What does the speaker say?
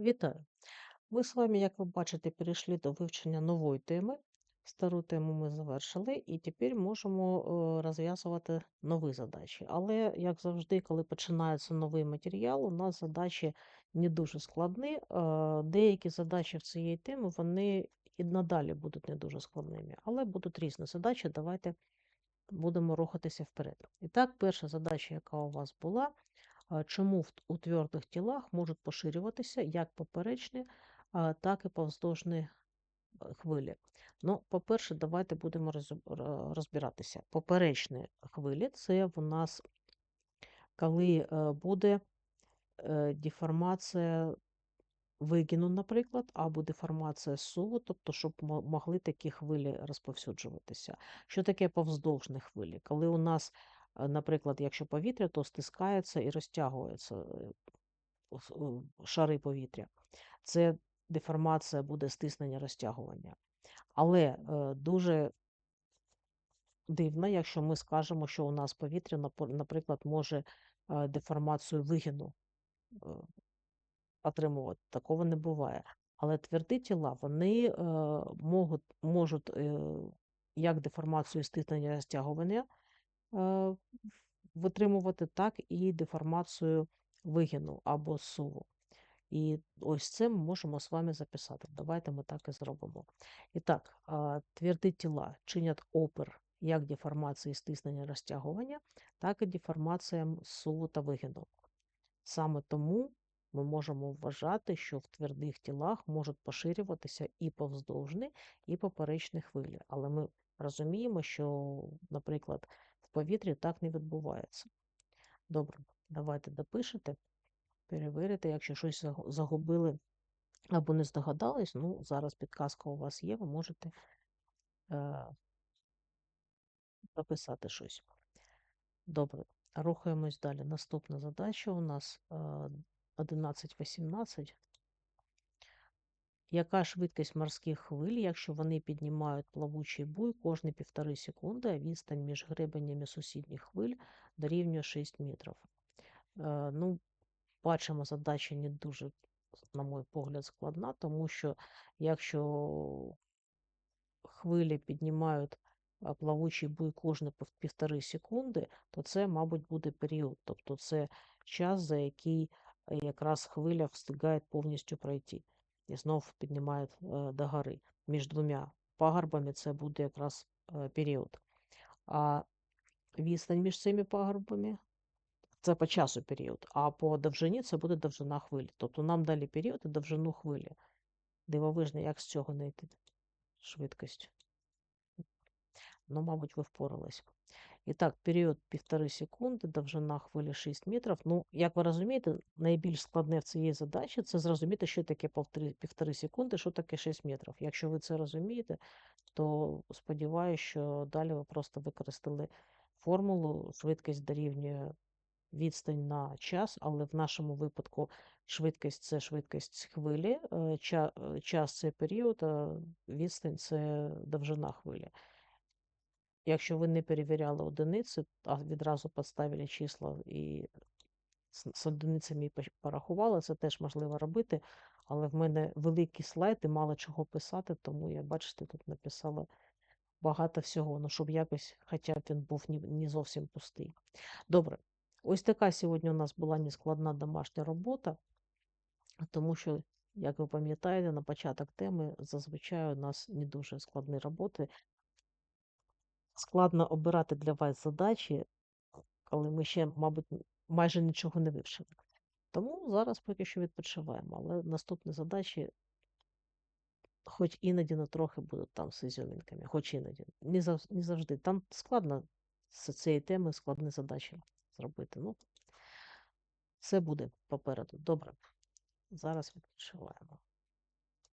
Вітаю! Ми з вами, як ви бачите, перейшли до вивчення нової теми. Стару тему ми завершили, і тепер можемо е, розв'язувати нові задачі. Але, як завжди, коли починається новий матеріал, у нас задачі не дуже складні. Деякі задачі в цієї теми вони і надалі будуть не дуже складними, але будуть різні задачі. Давайте будемо рухатися вперед. І так, перша задача, яка у вас була, чому у твердих тілах можуть поширюватися як поперечні, так і повздовжні е, хвилі. Ну, по-перше, давайте будемо розбиратися. Поперечні хвилі це в нас коли е, буде е, деформація вигину, наприклад, або деформація суву, тобто, щоб могли такі хвилі розповсюджуватися. Що таке повздовжні хвилі? Коли у нас, наприклад, якщо повітря, то стискається і розтягується е, е, шари повітря. Це деформація буде стиснення розтягування. Але е, дуже дивно, якщо ми скажемо, що у нас повітря, наприклад, може е, деформацію вигину е, отримувати. Такого не буває. Але тверді тіла, вони е, можуть, можуть е, як деформацію стиснення розтягування е, витримувати, так і деформацію вигину або суву. І ось це ми можемо з вами записати. Давайте ми так і зробимо. І так, тверді тіла чинять опір як деформації стиснення розтягування, так і деформаціям суву та вигину. Саме тому ми можемо вважати, що в твердих тілах можуть поширюватися і повздовжні, і поперечні хвилі. Але ми розуміємо, що, наприклад, повітрі так не відбувається. Добре, давайте допишете, перевірите, якщо щось загубили або не здогадались, ну, зараз підказка у вас є, ви можете е, дописати щось. Добре, рухаємось далі. Наступна задача у нас е, 11.18. Яка швидкість морських хвиль, якщо вони піднімають плавучий буй кожні півтори секунди, а відстань між гребенями сусідніх хвиль дорівнює 6 метрів? Е, ну, бачимо, задача не дуже, на мій погляд, складна, тому що якщо хвилі піднімають плавучий буй кожні півтори секунди, то це, мабуть, буде період. Тобто це час, за який е, якраз хвиля встигає повністю пройти і знов піднімає е, до гори. Між двома пагорбами це буде якраз е, період. А відстань між цими пагорбами це по часу період, а по довжині це буде довжина хвилі. Тобто нам далі період і довжину хвилі. Дивовижно, як з цього знайти швидкість. Ну, мабуть, ви впорались. І так, період півтори секунди, довжина хвилі 6 метрів. Ну, як ви розумієте, найбільш складне в цієї задачі це зрозуміти, що таке півтори, секунди, що таке 6 метрів. Якщо ви це розумієте, то сподіваюся, що далі ви просто використали формулу, швидкість дорівнює відстань на час, але в нашому випадку швидкість це швидкість хвилі, е, е, час це період, а відстань це довжина хвилі. Якщо ви не перевіряли одиниці, а відразу поставили числа і з, одиницями порахували, це теж можливо робити. Але в мене великий слайд і мало чого писати, тому я, бачите, тут написала багато всього, ну, щоб якось, хоча б він був не зовсім пустий. Добре, ось така сьогодні у нас була нескладна домашня робота, тому що, як ви пам'ятаєте, на початок теми зазвичай у нас не дуже складні роботи. Складно обирати для вас задачі, коли ми ще, мабуть, майже нічого не вивчили. Тому зараз поки що відпочиваємо, але наступні задачі, хоч іноді на трохи будуть там з ізюмінками, хоч іноді. Не, зав- не завжди. Там складно з цієї теми складні задачі зробити. Ну, все буде попереду. Добре. Зараз відпочиваємо.